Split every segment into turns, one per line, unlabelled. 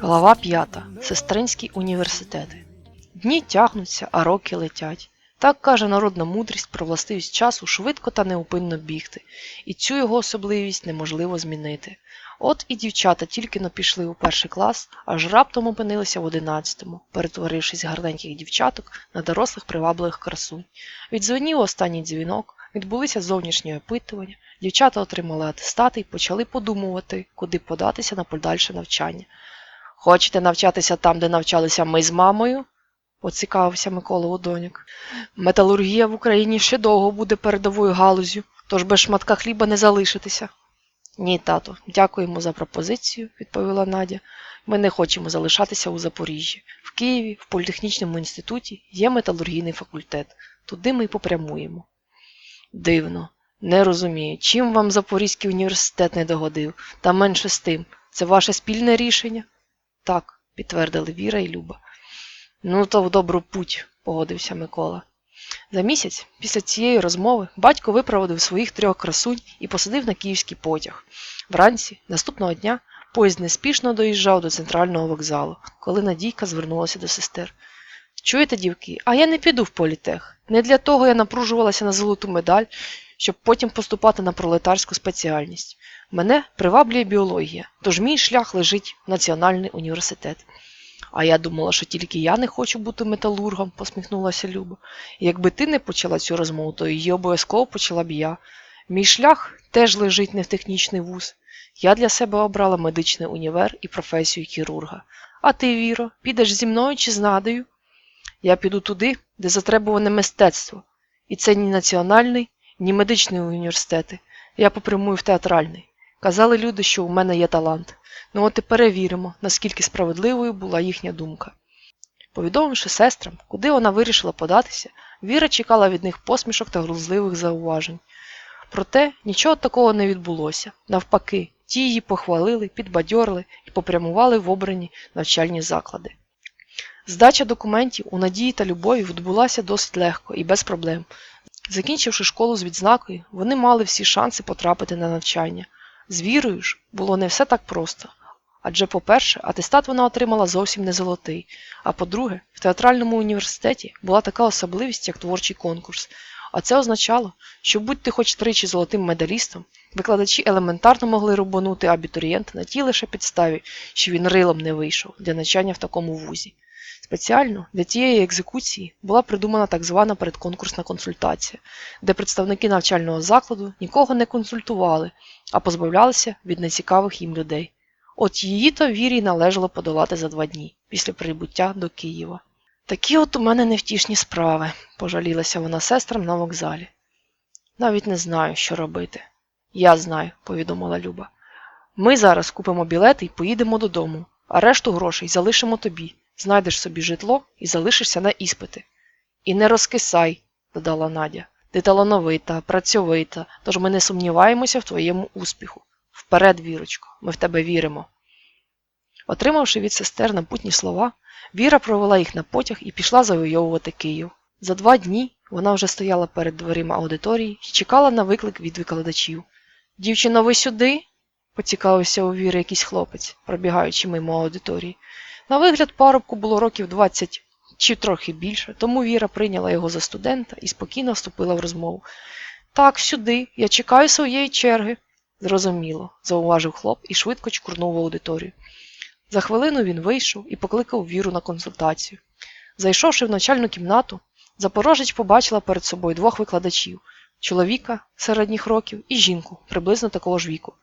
Глава 5. Сестринські університети. Дні тягнуться, а роки летять. Так каже народна мудрість про властивість часу швидко та неупинно бігти, і цю його особливість неможливо змінити. От і дівчата тільки но пішли у перший клас, аж раптом опинилися в одинадцятому, перетворившись гарненьких дівчаток на дорослих привабливих красунь. Відзвонів останній дзвінок, відбулися зовнішні опитування, дівчата отримали атестати і почали подумувати, куди податися на подальше навчання. Хочете навчатися там, де навчалися ми з мамою? Поцікавився Микола Удоняк. Металургія в Україні ще довго буде передовою галузю, тож без шматка хліба не залишитися. Ні, тато, дякуємо за пропозицію, відповіла Надя. Ми не хочемо залишатися у Запоріжжі. В Києві, в політехнічному інституті, є металургійний факультет. Туди ми й попрямуємо. Дивно, не розумію, чим вам Запорізький університет не догодив, та менше з тим. Це ваше спільне рішення? Так, підтвердили Віра і Люба. Ну, то в добру путь, погодився Микола. За місяць після цієї розмови батько випроводив своїх трьох красунь і посадив на київський потяг. Вранці наступного дня поїзд неспішно доїжджав до центрального вокзалу, коли Надійка звернулася до сестер. Чуєте, дівки, а я не піду в політех. Не для того я напружувалася на золоту медаль, щоб потім поступати на пролетарську спеціальність. Мене приваблює біологія, тож мій шлях лежить в Національний університет. А я думала, що тільки я не хочу бути металургом, посміхнулася Люба. Якби ти не почала цю розмову, то її обов'язково почала б я. Мій шлях теж лежить не в технічний вуз. Я для себе обрала медичний універ і професію хірурга. А ти, Віро, підеш зі мною чи з Надею? Я піду туди, де затребуване мистецтво. І це ні національний, ні медичний університети. Я попрямую в театральний. Казали люди, що у мене є талант. Ну от і перевіримо, наскільки справедливою була їхня думка. Повідомивши сестрам, куди вона вирішила податися, Віра чекала від них посмішок та глузливих зауважень. Проте нічого такого не відбулося. Навпаки, ті її похвалили, підбадьорили і попрямували в обрані навчальні заклади. Здача документів у надії та любові відбулася досить легко і без проблем. Закінчивши школу з відзнакою, вони мали всі шанси потрапити на навчання. З вірою ж було не все так просто. Адже, по-перше, атестат вона отримала зовсім не золотий. А по-друге, в театральному університеті була така особливість, як творчий конкурс. А це означало, що будь ти хоч тричі золотим медалістом, викладачі елементарно могли рубанути абітурієнта на тій лише підставі, що він рилом не вийшов для навчання в такому вузі. Спеціально для цієї екзекуції була придумана так звана передконкурсна консультація, де представники навчального закладу нікого не консультували, а позбавлялися від нецікавих їм людей. От її то вірі належало подолати за два дні після прибуття до Києва. Такі от у мене невтішні справи, пожалілася вона сестрам на вокзалі. Навіть не знаю, що робити. Я знаю, повідомила Люба. Ми зараз купимо білети і поїдемо додому, а решту грошей залишимо тобі. Знайдеш собі житло і залишишся на іспити. І не розкисай, додала Надя. Ти талановита, працьовита, тож ми не сумніваємося в твоєму успіху. Вперед, вірочко, ми в тебе віримо. Отримавши від сестер напутні слова, Віра провела їх на потяг і пішла завойовувати Київ. За два дні вона вже стояла перед дверима аудиторії і чекала на виклик від викладачів. Дівчино, ви сюди? поцікавився у Віри якийсь хлопець, пробігаючи мимо аудиторії. На вигляд парубку було років 20 чи трохи більше, тому Віра прийняла його за студента і спокійно вступила в розмову. Так, сюди, я чекаю своєї черги. Зрозуміло, зауважив хлоп і швидко чкурнув в аудиторію. За хвилину він вийшов і покликав Віру на консультацію. Зайшовши в начальну кімнату, Запорожець побачила перед собою двох викладачів чоловіка середніх років і жінку приблизно такого ж віку.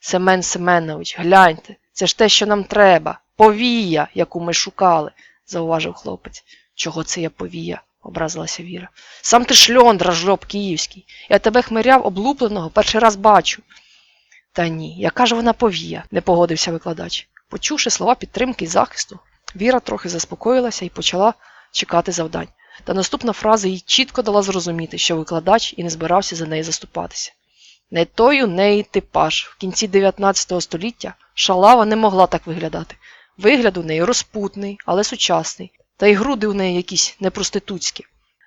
Семен Семенович, гляньте, це ж те, що нам треба. Повія, яку ми шукали, зауважив хлопець. Чого це я повія? образилася Віра. Сам ти шльондра, жлоб київський. Я тебе хмиряв облупленого перший раз бачу. Та ні, яка ж вона повія, не погодився викладач. Почувши слова підтримки і захисту, Віра трохи заспокоїлася і почала чекати завдань. Та наступна фраза їй чітко дала зрозуміти, що викладач і не збирався за неї заступатися. Не той у неї типаж. В кінці 19 століття шалава не могла так виглядати. Вигляд у неї розпутний, але сучасний, та й груди у неї якісь непроститутські.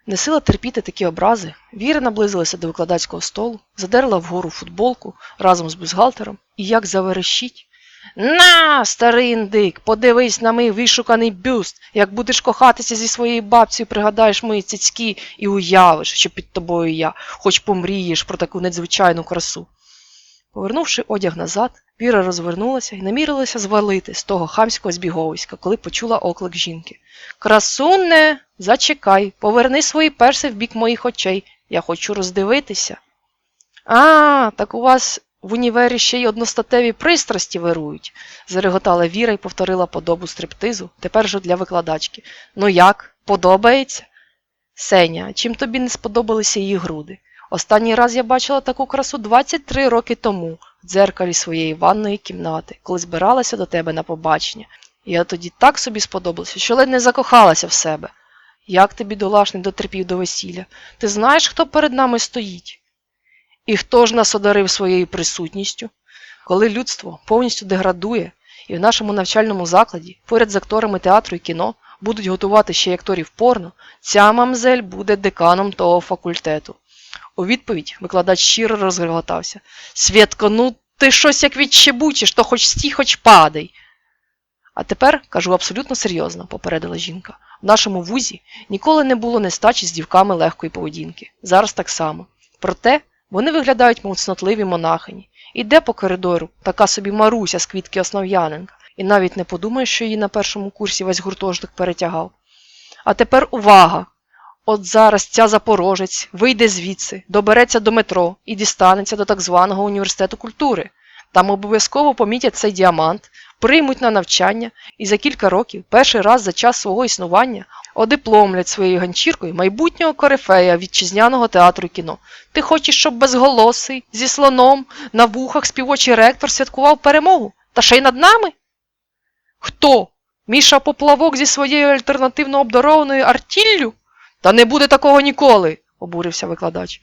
Не сила терпіти такі образи, Віра наблизилася до викладацького столу, задерла вгору футболку разом з бюстгальтером і як заверещить. На, старий індик, подивись на мій вишуканий бюст. Як будеш кохатися зі своєю бабцею, пригадаєш мої цицьки і уявиш, що під тобою я, хоч помрієш про таку надзвичайну красу. Повернувши одяг назад, Віра розвернулася і намірилася звалити з того хамського збіговиська, коли почула оклик жінки. Красуне, зачекай, поверни свої перси в бік моїх очей. Я хочу роздивитися. А, так у вас в універі ще й одностатеві пристрасті вирують, зареготала Віра і повторила подобу стриптизу, тепер же для викладачки. Ну як, подобається? Сеня, чим тобі не сподобалися її груди? Останній раз я бачила таку красу 23 роки тому дзеркалі своєї ванної кімнати, коли збиралася до тебе на побачення. Я тоді так собі сподобалася, що ледь не закохалася в себе. Як ти, бідолашний, дотерпів до весілля? Ти знаєш, хто перед нами стоїть? І хто ж нас одарив своєю присутністю? Коли людство повністю деградує, і в нашому навчальному закладі, поряд з акторами театру і кіно, будуть готувати ще й акторів порно, ця мамзель буде деканом того факультету. У відповідь викладач щиро розреготався. Свєтко, ну ти щось як відчебучиш, то хоч стій, хоч падай. А тепер кажу абсолютно серйозно, попередила жінка. В нашому вузі ніколи не було нестачі з дівками легкої поведінки. Зараз так само. Проте вони виглядають мов цнотливі монахині. Іде по коридору, така собі Маруся з квітки Основ'яненка, і навіть не подумає, що її на першому курсі весь гуртожиток перетягав. А тепер увага! От зараз ця запорожець вийде звідси, добереться до метро і дістанеться до так званого університету культури. Там обов'язково помітять цей діамант, приймуть на навчання і за кілька років, перший раз за час свого існування, одипломлять своєю ганчіркою майбутнього корифея вітчизняного театру і кіно. Ти хочеш, щоб безголосий, зі слоном, на вухах співочий ректор святкував перемогу? Та ще й над нами? Хто? Міша Поплавок зі своєю альтернативно обдарованою артіллю? Та не буде такого ніколи, обурився викладач.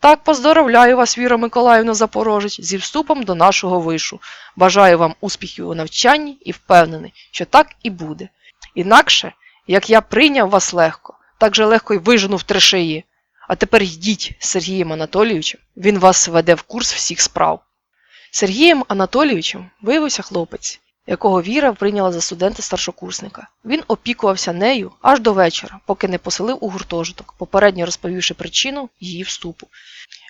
Так поздоровляю вас, Віра Миколаївна Запорожець, зі вступом до нашого вишу. Бажаю вам успіхів у навчанні і впевнений, що так і буде. Інакше, як я прийняв вас легко, так же легко й вижену в три шиї. А тепер йдіть з Сергієм Анатолійовичем, він вас веде в курс всіх справ. Сергієм Анатолійовичем виявився хлопець, якого Віра прийняла за студента старшокурсника. Він опікувався нею аж до вечора, поки не поселив у гуртожиток, попередньо розповівши причину її вступу.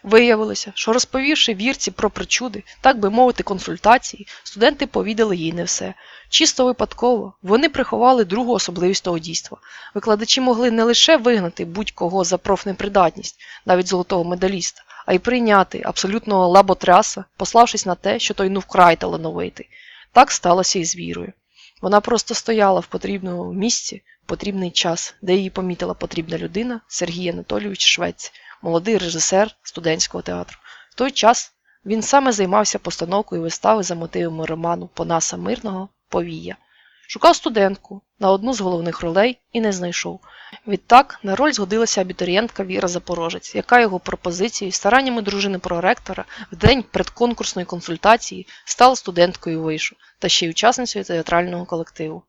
Виявилося, що розповівши вірці про причуди, так би мовити, консультації, студенти повідали їй не все. Чисто випадково вони приховали другу особливість того дійства. Викладачі могли не лише вигнати будь-кого за профнепридатність, навіть золотого медаліста, а й прийняти абсолютного лаботряса, пославшись на те, що той ну вкрай талановитий. Так сталося і з вірою. Вона просто стояла в потрібному місці в потрібний час, де її помітила потрібна людина Сергій Анатолійович Швець, молодий режисер студентського театру. В той час він саме займався постановкою вистави за мотивами роману Понаса Мирного Повія. Шукав студентку на одну з головних ролей і не знайшов. Відтак на роль згодилася абітурієнтка Віра Запорожець, яка його пропозицією і стараннями дружини проректора в день предконкурсної консультації стала студенткою вишу та ще й учасницею театрального колективу.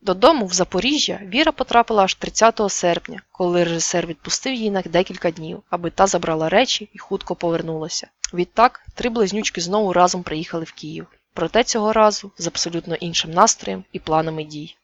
Додому в Запоріжжя Віра потрапила аж 30 серпня, коли режисер відпустив її на декілька днів, аби та забрала речі і хутко повернулася. Відтак три близнючки знову разом приїхали в Київ. Проте цього разу з абсолютно іншим настроєм і планами дій.